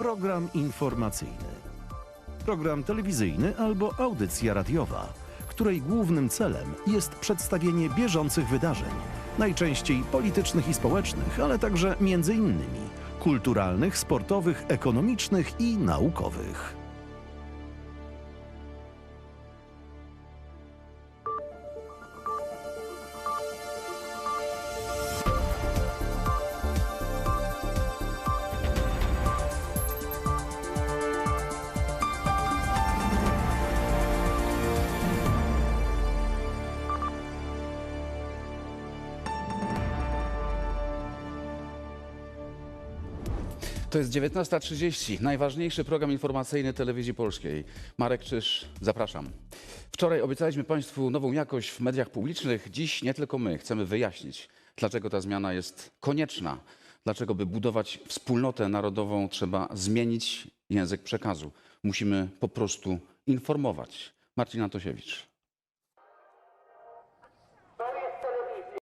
Program informacyjny. Program telewizyjny albo audycja radiowa, której głównym celem jest przedstawienie bieżących wydarzeń, najczęściej politycznych i społecznych, ale także między innymi kulturalnych, sportowych, ekonomicznych i naukowych. To jest 19.30, najważniejszy program informacyjny telewizji polskiej. Marek Czyż, zapraszam. Wczoraj obiecaliśmy Państwu nową jakość w mediach publicznych. Dziś nie tylko my chcemy wyjaśnić, dlaczego ta zmiana jest konieczna. Dlaczego, by budować wspólnotę narodową, trzeba zmienić język przekazu. Musimy po prostu informować. Marcin Antosiewicz.